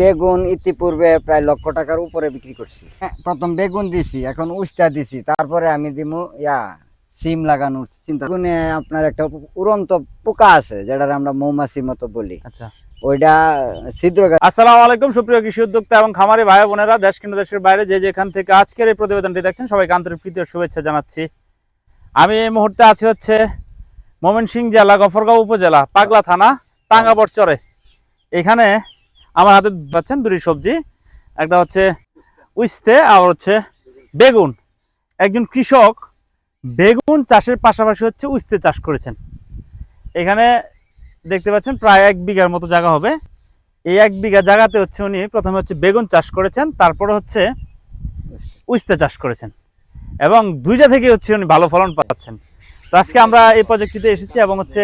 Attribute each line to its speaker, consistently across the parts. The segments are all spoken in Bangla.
Speaker 1: বেগুন ইতিপূর্বে প্রায় লক্ষ টাকার উপরে বিক্রি করছি। হ্যাঁ, প্রথম বেগুন দিছি এখন উস্তা দিছি তারপরে আমি দিমু ইয়া সিম লাগানোর চিন্তা। বেগুনে আপনার একটা উড়ন্ত পোকা আছে যেটা আমরা মৌমাছির মতো বলি।
Speaker 2: আচ্ছা।
Speaker 1: ওইটা ছিদ্র
Speaker 2: আসসালামু আলাইকুম সুপ্রিয় কৃষি উদ্যোক্তা এবং খামারি ভাই বোনেরা দেশ দেশের বাইরে যে যেখান থেকে আজকের এই প্রতিবেদনটি দেখছেন সবাইকে আন্তরিক প্রীতি শুভেচ্ছা জানাচ্ছি। আমি এই মুহূর্তে আছি হচ্ছে জেলা গফরগাঁও উপজেলা পাগলা থানা টাঙ্গাবর চরে। এখানে আমার হাতে পাচ্ছেন দুটি সবজি। একটা হচ্ছে উস্তে আর হচ্ছে বেগুন। একজন কৃষক বেগুন চাষের পাশাপাশি হচ্ছে উস্তে চাষ করেছেন। এখানে দেখতে পাচ্ছেন প্রায় এক বিঘার মতো জায়গা হবে। এই এক বিঘা জায়গাতে হচ্ছে উনি প্রথমে হচ্ছে বেগুন চাষ করেছেন, তারপরে হচ্ছে উস্তে চাষ করেছেন। এবং দুইটা থেকে হচ্ছে উনি ভালো ফলন পাচ্ছেন। তো আজকে আমরা এই প্রজেক্টটিতে এসেছি এবং হচ্ছে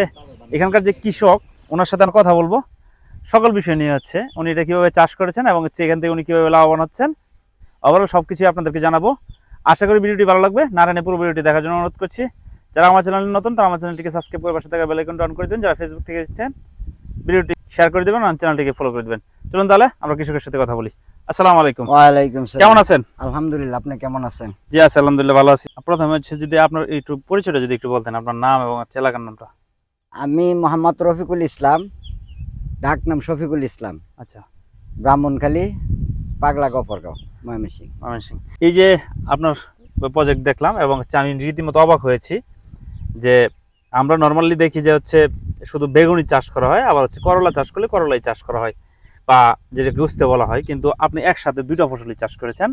Speaker 2: এখানকার যে কৃষক, ওনার সাথে আমরা কথা বলব। সকল বিষয় নিয়ে হচ্ছে। উনি এটা কীভাবে চাষ করেছেন এবং হচ্ছে এখান থেকে উনি কীভাবে লাভবান হচ্ছেন ওভারঅল সব কিছুই আপনাদেরকে জানাব। আশা করি ভিডিওটি ভালো লাগবে। নারায়ণে পুরো ভিডিওটি দেখার জন্য অনুরোধ করছি। যারা আমার চ্যানেলে নতুন তারা আমার চ্যানেলটিকে সাবস্ক্রাইব করে পাশে থাকা বেল অন করে দিন। যারা ফেসবুক থেকে এসেছেন ভিডিওটি শেয়ার করে দেবেন আর চ্যানেলটিকে ফলো করে দেবেন। চলুন তাহলে আমরা কৃষকের সাথে কথা বলি। আসসালামু আলাইকুম।
Speaker 1: ওয়ালাইকুম
Speaker 2: কেমন আছেন?
Speaker 1: আলহামদুলিল্লাহ আপনি কেমন আছেন?
Speaker 2: জি আছি আলহামদুলিল্লাহ ভালো আছি। প্রথমে হচ্ছে যদি আপনার একটু পরিচয়টা যদি একটু বলতেন আপনার নাম এবং এলাকার নামটা।
Speaker 1: আমি মোহাম্মদ রফিকুল ইসলাম ডাক নাম শফিকুল ইসলাম।
Speaker 2: আচ্ছা।
Speaker 1: ব্রাহ্মণখালী পাগলা গফরগাঁও ময়মনসিং
Speaker 2: ময়মনসিং এই যে আপনার প্রজেক্ট দেখলাম এবং আমি রীতিমতো অবাক হয়েছি যে আমরা নর্মালি দেখি যে হচ্ছে শুধু বেগুনি চাষ করা হয় আবার হচ্ছে করলা চাষ করলে করলাই চাষ করা হয় বা যেটাকে উস্তে বলা হয় কিন্তু আপনি একসাথে দুইটা ফসলই চাষ করেছেন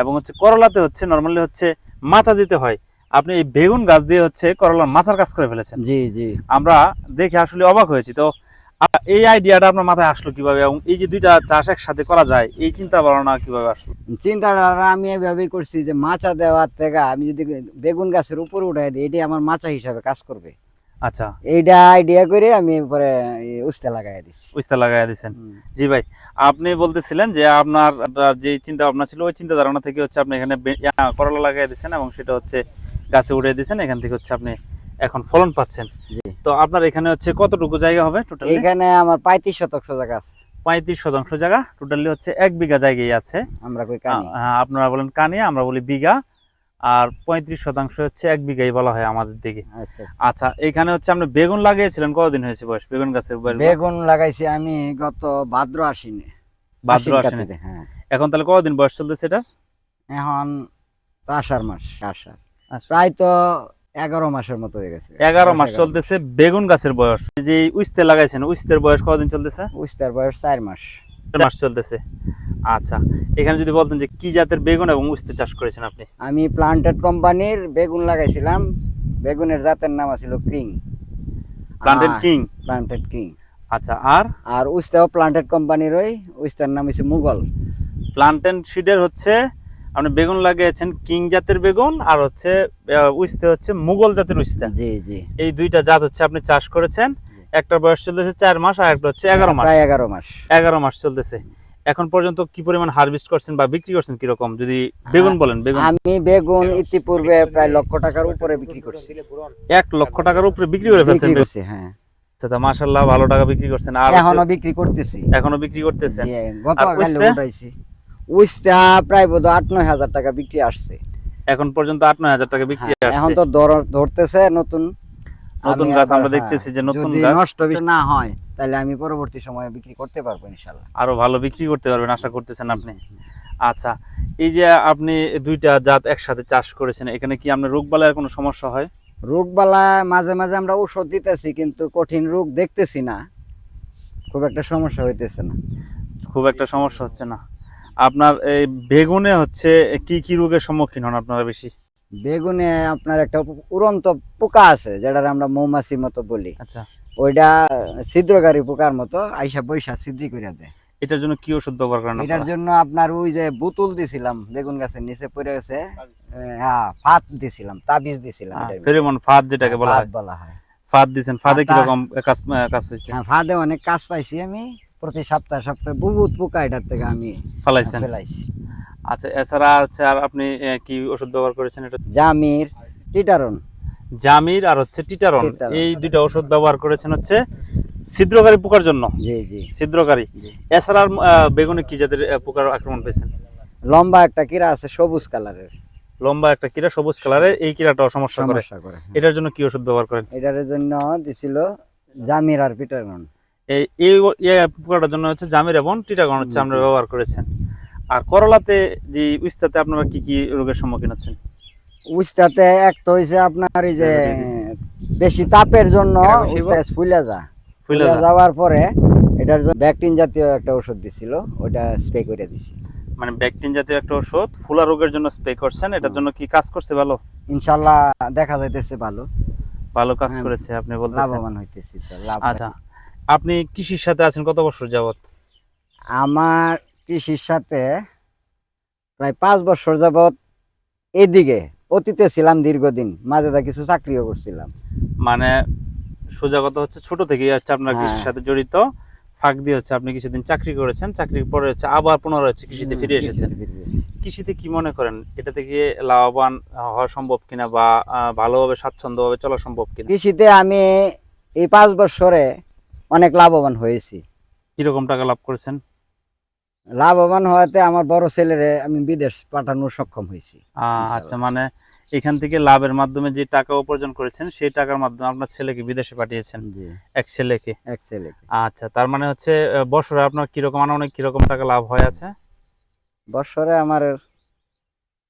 Speaker 2: এবং হচ্ছে করলাতে হচ্ছে নর্মালি হচ্ছে মাচা দিতে হয়। আপনি এই বেগুন গাছ দিয়ে হচ্ছে করলার মাচার কাজ করে ফেলেছেন।
Speaker 1: জি জি।
Speaker 2: আমরা দেখে আসলে অবাক হয়েছি। তো এই আইডিয়াটা আপনার মাথায় আসলো কীভাবে? এবং এই যে দুইটা চাষ একসাথে করা যায় এই চিন্তা ভাবনা কীভাবে আসলো?
Speaker 1: চিন্তাটা আমি এভাবেই করছি যে মাচা দেওয়ার থেকে আমি যদি বেগুন গাছের উপরে উঠাই দিই এটি আমার মাচা হিসাবে কাজ করবে।
Speaker 2: আচ্ছা।
Speaker 1: এইটা আইডিয়া করে আমি পরে উস্তে লাগাই দিচ্ছি।
Speaker 2: উস্তা লাগাই দিয়েছেন জি ভাই আপনি বলতেছিলেন যে আপনার যে চিন্তা ভাবনা ছিল ওই চিন্তা ধারণা থেকে হচ্ছে আপনি এখানে করলা লাগাই দিয়েছেন এবং সেটা হচ্ছে গাছে উঠে দিয়েছেন এখান থেকে হচ্ছে আপনি এখন ফলন পাচ্ছেন। তো আপনার এখানে হচ্ছে কতটুকু জায়গা হবে টোটালি
Speaker 1: এখানে আমার পঁয়ত্রিশ শতাংশ জায়গা আছে।
Speaker 2: পঁয়ত্রিশ শতাংশ জায়গা টোটালি হচ্ছে এক বিঘা জায়গায় আছে।
Speaker 1: আমরা কই কানি?
Speaker 2: হ্যাঁ আপনারা বলেন কানিয়া আমরা বলি বিঘা। আর পঁয়ত্রিশ শতাংশ হচ্ছে এক বিঘাই বলা হয় আমাদের দিকে।
Speaker 1: আচ্ছা
Speaker 2: আচ্ছা। এখানে হচ্ছে আপনি বেগুন লাগিয়েছিলেন কতদিন হয়েছে বয়স? বেগুন গাছের বয়স
Speaker 1: বেগুন লাগাইছি আমি গত ভাদ্র আশ্বিনে।
Speaker 2: ভাদ্র আসেনি
Speaker 1: হ্যাঁ।
Speaker 2: এখন তাহলে কতদিন বয়স চলতেছে এটা
Speaker 1: এখন আষাঢ় মাস আষাঢ়।
Speaker 2: আচ্ছা।
Speaker 1: প্রায় তো এগারো মাসের মতো হয়ে গেছে।
Speaker 2: এগারো মাস চলতেছে বেগুন গাছের বয়স। যে উস্তে লাগাইছেন উস্তের বয়স কতদিন চলতেছে?
Speaker 1: উস্তার বয়স চার মাস।
Speaker 2: মাস চলতেছে। আচ্ছা এখানে যদি বলতেন যে কি জাতের বেগুন এবং উস্তে চাষ করেছেন আপনি?
Speaker 1: আমি প্লান্টেড কোম্পানির বেগুন লাগাইছিলাম। বেগুনের জাতের নাম ছিল ক্রিং
Speaker 2: প্লান্টেড কিং
Speaker 1: প্লান্টেড কিং
Speaker 2: আচ্ছা আর?
Speaker 1: আর উস্তাও প্লান্টেড কোম্পানির ওই উস্তার নাম হচ্ছে মুঘল।
Speaker 2: প্লান্টেড সিডের হচ্ছে আপনি বেগুন লাগিয়েছেন কিং জাতের বেগুন আর হচ্ছে উস্তে হচ্ছে মুঘল জাতের উস্তে।
Speaker 1: জি জি।
Speaker 2: এই দুইটা জাত হচ্ছে আপনি চাষ করেছেন। একটা বয়স চলতেছে চার মাস আর একটা হচ্ছে এগারো মাস।
Speaker 1: এগারো মাস।
Speaker 2: এগারো মাস চলতেছে। এখন পর্যন্ত কি পরিমাণ হারভেস্ট করছেন বা বিক্রি করছেন কীরকম? যদি বেগুন বলেন বেগুন।
Speaker 1: আমি বেগুন ইতিপূর্বে প্রায় লক্ষ টাকার উপরে বিক্রি করছি।
Speaker 2: এক লক্ষ টাকার উপরে বিক্রি করে ফেলছেন
Speaker 1: হ্যাঁ।
Speaker 2: আচ্ছা মাশাল্লাহ ভালো টাকা বিক্রি করছেন। আর এখনও
Speaker 1: বিক্রি করতেছি।
Speaker 2: এখনও বিক্রি করতেছেন।
Speaker 1: জি, গত
Speaker 2: আর
Speaker 1: উঠাইছি উস্তা প্রায় বোধ আট নয় হাজার টাকা বিক্রি আসছে।
Speaker 2: এখন পর্যন্ত আট নয় হাজার টাকা বিক্রি
Speaker 1: হ্যাঁ, এখন তো ধরতেছে নতুন।
Speaker 2: নতুন গাছ আমরা দেখতেছি যে নতুন গাছ।
Speaker 1: নষ্ট না হয় তাহলে আমি পরবর্তী সময়ে বিক্রি করতে পারব ইনশাল্লাহ
Speaker 2: আরও ভালো বিক্রি করতে পারবেন আশা করতেছেন আপনি। আচ্ছা এই যে আপনি দুইটা জাত একসাথে চাষ করেছেন এখানে কি আপনার রোগ বালার কোনো সমস্যা হয়?
Speaker 1: রোগবালা মাঝে মাঝে আমরা ঔষধ দিতেছি কিন্তু কঠিন রোগ দেখতেছি না। খুব একটা সমস্যা হইতেছে না।
Speaker 2: খুব একটা সমস্যা হচ্ছে না। আপনার এই বেগুনে হচ্ছে কি কি রোগের সম্মুখীন হন আপনারা বেশি?
Speaker 1: বেগুনে আপনার একটা উড়ন্ত পোকা আছে যেটা আমরা মৌমাছির মতো বলি।
Speaker 2: আচ্ছা।
Speaker 1: ওইটা ছিদ্রকারী পোকার মতো আইসা বৈশা ছিদ্রি করে দেয়।
Speaker 2: এটার জন্য কি ওষুধ ব্যবহার করেন
Speaker 1: এটার জন্য আপনার ওই যে বোতল দিছিলাম বেগুন গাছের নিচে পড়ে গেছে এ, হ্যাঁ ফাত দিছিলাম তাবিজ দিছিলাম
Speaker 2: ফেরোমন ফাঁদ যেটাকে বলা হয়।
Speaker 1: বলা হয়।
Speaker 2: ফাঁদ দিছেন ফাঁদে
Speaker 1: আতা-
Speaker 2: কীরকম কাজ কাজ হয়েছে?
Speaker 1: হ্যাঁ ফাঁদে অনেক কাজ পাইছি আমি। প্রতি সপ্তাহে সপ্তাহে বহুত পোকা এটার থেকে আমি
Speaker 2: ফালাইছেন?
Speaker 1: ফেলাইছি।
Speaker 2: আচ্ছা এছাড়া হচ্ছে আর আপনি কি ওষুধ ব্যবহার করেছেন এটা?
Speaker 1: জামির টিটারন।
Speaker 2: জামির আর হচ্ছে টিটারন। এই দুইটা ওষুধ ব্যবহার করেছেন হচ্ছে ছিদ্রকারী পোকার জন্য?
Speaker 1: জি জি।
Speaker 2: ছিদ্রকারী। এছাড়া বেগুনে কি জাতের পোকার আক্রমণ পেয়েছেন?
Speaker 1: লম্বা একটা কিরা আছে সবুজ কালারের।
Speaker 2: লম্বা একটা কিরা সবুজ কালারের এই কিরাটাও সমস্যা করে।
Speaker 1: হ্যাঁ।
Speaker 2: এটার জন্য কি ওষুধ ব্যবহার করেন?
Speaker 1: এটার জন্য দিছিল জামির আর পিটারগন
Speaker 2: এই পোকাটার জন্য হচ্ছে জামির এবং টিটাগন হচ্ছে আমরা ব্যবহার করেছেন। আর করলাতে যে উস্তাতে আপনারা কি কি রোগের সম্মুখীন হচ্ছেন?
Speaker 1: উস্তাতে এক তো হইছে আপনার এই যে বেশি তাপের জন্য ফুলে যা।
Speaker 2: ফুলে
Speaker 1: যাওয়ার পরে এটার জন্য ব্যাকটিন জাতীয় একটা ওষুধ দিছিল ওটা স্প্রে করে দিছি।
Speaker 2: মানে ব্যাকটিন জাতীয় একটা ওষুধ ফুলা রোগের জন্য স্প্রে করছেন এটার জন্য কি কাজ করছে ভালো?
Speaker 1: ইনশাল্লাহ দেখা যাইতেছে ভালো।
Speaker 2: ভালো কাজ
Speaker 1: হ্যাঁ,
Speaker 2: করেছে আপনি বলতেছেন।
Speaker 1: লাভবান হইতেছি
Speaker 2: আচ্ছা আপনি কৃষির সাথে আছেন কত বছর যাবত
Speaker 1: আমার কৃষির সাথে প্রায় পাঁচ বছর যাবৎ এদিকে অতীতে ছিলাম দীর্ঘদিন মাঝে দা কিছু চাকরিও করছিলাম।
Speaker 2: মানে সোজা কথা হচ্ছে ছোট থেকেই হচ্ছে আপনার
Speaker 1: হ্যাঁ।
Speaker 2: কৃষির সাথে জড়িত ফাঁক দিয়ে হচ্ছে আপনি কিছুদিন চাকরি করেছেন চাকরির পরে হচ্ছে আবার পুনরায় হচ্ছে কৃষিতে ফিরে এসেছেন।
Speaker 1: কৃষিতে
Speaker 2: কি মনে করেন? এটা থেকে লাভবান হওয়া সম্ভব কিনা বা ভালোভাবে স্বাচ্ছন্দ্যভাবে চলা সম্ভব কিনা?
Speaker 1: কৃষিতে আমি এই পাঁচ বছরে অনেক লাভবান হয়েছি।
Speaker 2: কীরকম টাকা লাভ করেছেন?
Speaker 1: লাভবান হওয়াতে আমার বড় ছেলেরে আমি বিদেশ পাঠানোর সক্ষম হয়েছি।
Speaker 2: আচ্ছা মানে এখান থেকে লাভের মাধ্যমে যে টাকা উপার্জন করেছেন সেই টাকার মাধ্যমে আপনার ছেলেকে বিদেশে পাঠিয়েছেন? এক ছেলেকে?
Speaker 1: এক ছেলেকে।
Speaker 2: আচ্ছা তার মানে হচ্ছে বছরে আপনার কীরকম অনেক কীরকম টাকা লাভ হয়ে আছে?
Speaker 1: বছরে আমার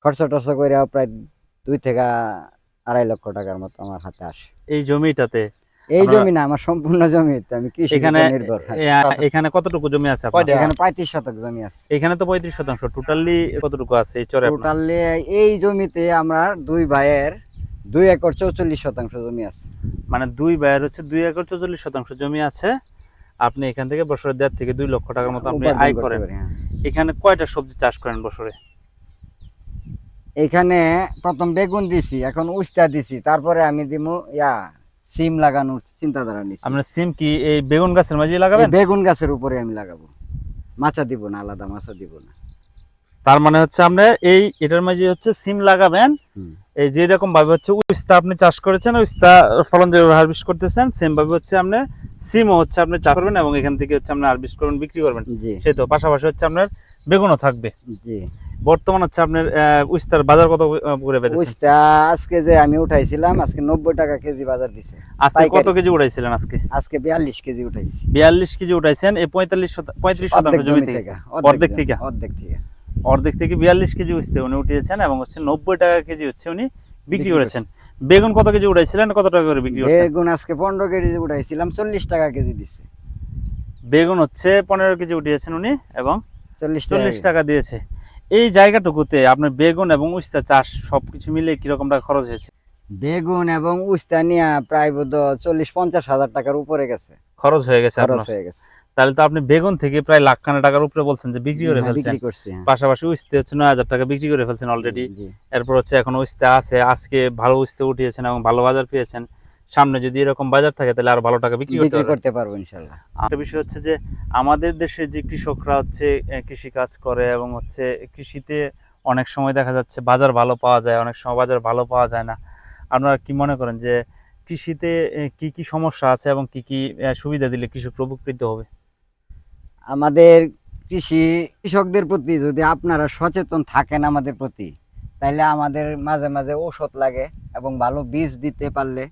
Speaker 1: খরচ টর্চ করে প্রায় দুই থেকে আড়াই লক্ষ টাকার মতো আমার হাতে আসে।
Speaker 2: এই জমিটাতে?
Speaker 1: এই জমি না আমার সম্পূর্ণ জমি আমি কৃষি
Speaker 2: এখানে
Speaker 1: নির্ভর হ্যাঁ।
Speaker 2: এখানে কতটুকু জমি আছে আপনার?
Speaker 1: এখানে পঁয়ত্রিশ শতক জমি আছে
Speaker 2: এখানে তো পঁয়ত্রিশ শতাংশ টোটালি কতটুকু আছে এই চরে
Speaker 1: টোটালি এই জমিতে আমরা দুই ভাইয়ের দুই একর চৌচল্লিশ শতাংশ জমি আছে
Speaker 2: মানে দুই ব্যয়ের হচ্ছে দুই একর চল্লিশ শতাংশ জমি আছে আপনি এখান থেকে বছরে দেড় থেকে দুই লক্ষ টাকার মতো আপনি আয় করেন
Speaker 1: হ্যাঁ।
Speaker 2: এখানে কয়টা সবজি চাষ করেন বছরে
Speaker 1: এখানে প্রথম বেগুন দিছি এখন উস্তা দিছি তারপরে আমি দিমু ইয়া সিম লাগানোর চিন্তাধারা নিচ্ছি
Speaker 2: আপনার সিম কি এই বেগুন গাছের মাঝে লাগাবেন?
Speaker 1: বেগুন গাছের উপরে আমি লাগাবো। মাচা দিব না আলাদা মাচা দিব না।
Speaker 2: তার মানে হচ্ছে আপনি এই এটার মাঝে হচ্ছে সিম লাগাবেন। এই যে রকম ভাবে হচ্ছে উস্তা আপনি চাষ করেছেন উস্তা ফলন যেভাবে হারভেস্ট করতেছেন সেম ভাবে হচ্ছে আপনি সিমও হচ্ছে আপনি চাষ করবেন এবং এখান থেকে হচ্ছে আপনি হারভেস্ট করবেন বিক্রি করবেন। সেই তো পাশাপাশি হচ্ছে আপনার বেগুনও থাকবে।
Speaker 1: জি।
Speaker 2: বর্তমান হচ্ছে আপনার উস্তার বাজার কত করে পেতেছেন
Speaker 1: উস্তা আজকে যে আমি উঠাইছিলাম আজকে নব্বই টাকা কেজি বাজার দিছে।
Speaker 2: আজকে কত কেজি উঠাইছিলেন আজকে?
Speaker 1: আজকে বিয়াল্লিশ কেজি উঠাইছি।
Speaker 2: বিয়াল্লিশ কেজি উঠাইছেন এই পঁয়তাল্লিশ শতা- পঁয়ত্রিশ শতাংশ
Speaker 1: অর্ধেক
Speaker 2: জমি থেকে অর্ধেক থেকে?
Speaker 1: অর্ধেক থেকে।
Speaker 2: অর্ধেক থেকে বিয়াল্লিশ কেজি উঠতে উনি উঠিয়েছেন এবং হচ্ছে নব্বই টাকা কেজি হচ্ছে উনি বিক্রি করেছেন। বেগুন কত কেজি উঠাইছিলেন কত টাকা করে বিক্রি করছেন?
Speaker 1: বেগুন আজকে পনেরো কেজি উঠাইছিলাম চল্লিশ টাকা কেজি দিছে।
Speaker 2: বেগুন হচ্ছে পনেরো কেজি উঠিয়েছেন উনি এবং
Speaker 1: চল্লিশ
Speaker 2: চল্লিশ
Speaker 1: টাকা
Speaker 2: টাকা দিয়েছে। এই জায়গাটুকুতে আপনার বেগুন এবং উস্তা চাষ সবকিছু মিলে কীরকম টাকা খরচ হয়েছে?
Speaker 1: বেগুন এবং উস্তা নিয়ে প্রায় বোধ চল্লিশ পঞ্চাশ হাজার টাকার উপরে গেছে।
Speaker 2: খরচ হয়ে গেছে
Speaker 1: খরচ হয়ে গেছে।
Speaker 2: তাহলে তো আপনি বেগুন থেকে প্রায় লাখ খানা টাকার উপরে বলছেন যে বিক্রি করে
Speaker 1: হ্যাঁ,
Speaker 2: ফেলছেন।
Speaker 1: হ্যাঁ।
Speaker 2: পাশাপাশি উস্তে হচ্ছে নয় হাজার টাকা বিক্রি করে ফেলছেন অলরেডি এরপর হচ্ছে এখন উস্তে আছে আজকে ভালো উস্তে উঠিয়েছেন এবং ভালো বাজার পেয়েছেন। সামনে যদি এরকম বাজার থাকে তাহলে আর ভালো টাকা বিক্রি করতে
Speaker 1: পারব ইনশাল্লাহ।
Speaker 2: একটা বিষয় হচ্ছে যে আমাদের দেশের যে কৃষকরা হচ্ছে কৃষি কাজ করে এবং হচ্ছে কৃষিতে অনেক সময় দেখা যাচ্ছে বাজার ভালো পাওয়া যায় অনেক সময় বাজার ভালো পাওয়া যায় না। আপনারা কি মনে করেন যে কৃষিতে কি কি সমস্যা আছে এবং কি কি সুবিধা দিলে কৃষক উপকৃত হবে?
Speaker 1: আমাদের কৃষি কৃষকদের প্রতি যদি আপনারা সচেতন থাকেন আমাদের প্রতি তাহলে আমাদের মাঝে মাঝে ঔষধ লাগে এবং ভালো বীজ দিতে পারলে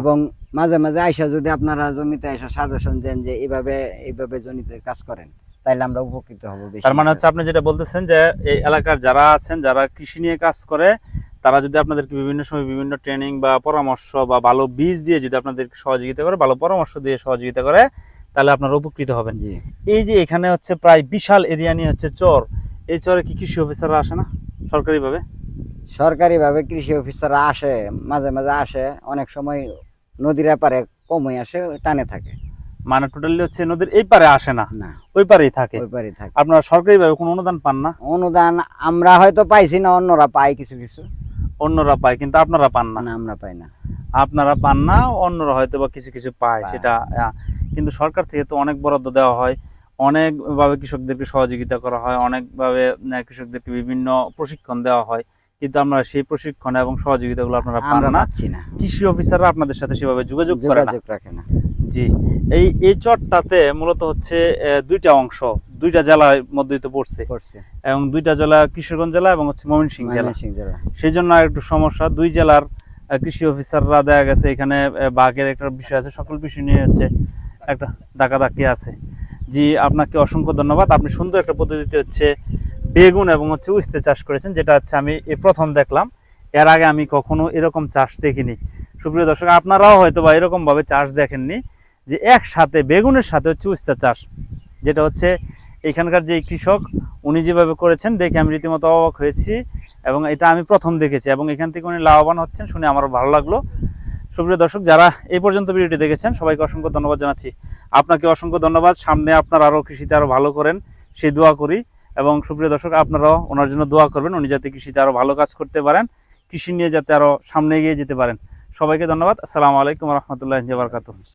Speaker 1: এবং মাঝে মাঝে আইসা যদি আপনারা জমিতে আইসা সাজেশন দেন যে এইভাবে এইভাবে জমিতে কাজ করেন তাহলে আমরা উপকৃত হব
Speaker 2: তার মানে হচ্ছে আপনি যেটা বলতেছেন যে এই এলাকার যারা আছেন যারা কৃষি নিয়ে কাজ করে তারা যদি আপনাদেরকে বিভিন্ন সময় বিভিন্ন ট্রেনিং বা পরামর্শ বা ভালো বীজ দিয়ে যদি আপনাদেরকে সহযোগিতা করে ভালো পরামর্শ দিয়ে সহযোগিতা করে তাহলে আপনারা উপকৃত হবেন। এই যে এখানে হচ্ছে প্রায় বিশাল এরিয়া নিয়ে হচ্ছে চর এই চরে কি কৃষি অফিসাররা আসে না? সরকারিভাবে?
Speaker 1: সরকারি ভাবে কৃষি অফিসাররা আসে মাঝে মাঝে আসে অনেক সময় নদীর এপারে কমই আসে টানে থাকে।
Speaker 2: মানে টোটালি হচ্ছে নদীর এই পারে আসে না?
Speaker 1: না।
Speaker 2: ওই পারেই থাকে?
Speaker 1: ওই পারে থাকে।
Speaker 2: আপনারা সরকারিভাবে কোনো অনুদান পান না?
Speaker 1: অনুদান আমরা হয়তো পাইছি না অন্যরা পায় কিছু কিছু।
Speaker 2: অন্যরা পায় কিন্তু আপনারা পান না?
Speaker 1: না আমরা পাই না।
Speaker 2: আপনারা পান না অন্যরা হয়তো বা কিছু কিছু পায়
Speaker 1: পায়।
Speaker 2: সেটা কিন্তু সরকার থেকে তো অনেক বরাদ্দ দেওয়া হয়। অনেকভাবে কৃষকদেরকে সহযোগিতা করা হয় অনেকভাবে কৃষকদেরকে বিভিন্ন প্রশিক্ষণ দেওয়া হয়। কিন্তু আমরা সেই প্রশিক্ষণ এবং সহযোগিতাগুলো আপনারা পান না। কৃষি অফিসাররা আপনাদের সাথে সেভাবে যোগাযোগ করে না।
Speaker 1: রাখে না।
Speaker 2: জি। এই এই চরটাতে মূলত হচ্ছে দুইটা অংশ দুইটা জেলার মধ্যেই তো পড়ছে। এবং দুইটা জেলা কিশোরগঞ্জ জেলা এবং হচ্ছে ময়মনসিংহ জেলা।
Speaker 1: জেলা।
Speaker 2: সেই জন্য একটু সমস্যা দুই জেলার কৃষি অফিসাররা দেখা গেছে এখানে বাঘের একটা বিষয় আছে সকল বিষয় নিয়ে হচ্ছে একটা দাকাদাকি আছে। জি আপনাকে অসংখ্য ধন্যবাদ। আপনি সুন্দর একটা পদ্ধতিতে হচ্ছে বেগুন এবং হচ্ছে উস্তে চাষ করেছেন, যেটা হচ্ছে আমি এই প্রথম দেখলাম। এর আগে আমি কখনো এরকম চাষ দেখিনি। সুপ্রিয় দর্শক, আপনারাও হয়তো বা এরকম ভাবে চাষ দেখেননি যে একসাথে বেগুনের সাথে হচ্ছে উস্তা চাষ, যেটা হচ্ছে এখানকার যে কৃষক, উনি যেভাবে করেছেন দেখে আমি রীতিমতো অবাক হয়েছি এবং এটা আমি প্রথম দেখেছি এবং এখান থেকে উনি লাভবান হচ্ছেন শুনে আমার ভালো লাগল। সুপ্রিয় দর্শক, যারা এই পর্যন্ত ভিডিওটি দেখেছেন, সবাইকে অসংখ্য ধন্যবাদ জানাচ্ছি। আপনাকে অসংখ্য ধন্যবাদ। সামনে আপনার আরও কৃষিতে আরও ভালো করেন সেই দোয়া করি। এবং সুপ্রিয় দর্শক, আপনারাও ওনার জন্য দোয়া করবেন। উনি যাতে কৃষিতে আরও ভালো কাজ করতে পারেন, কৃষি নিয়ে যাতে আরও সামনে এগিয়ে যেতে পারেন। সবাইকে ধন্যবাদ। আসসালামু আলাইকুম রহমতুল্লাহ বারকাতুহ।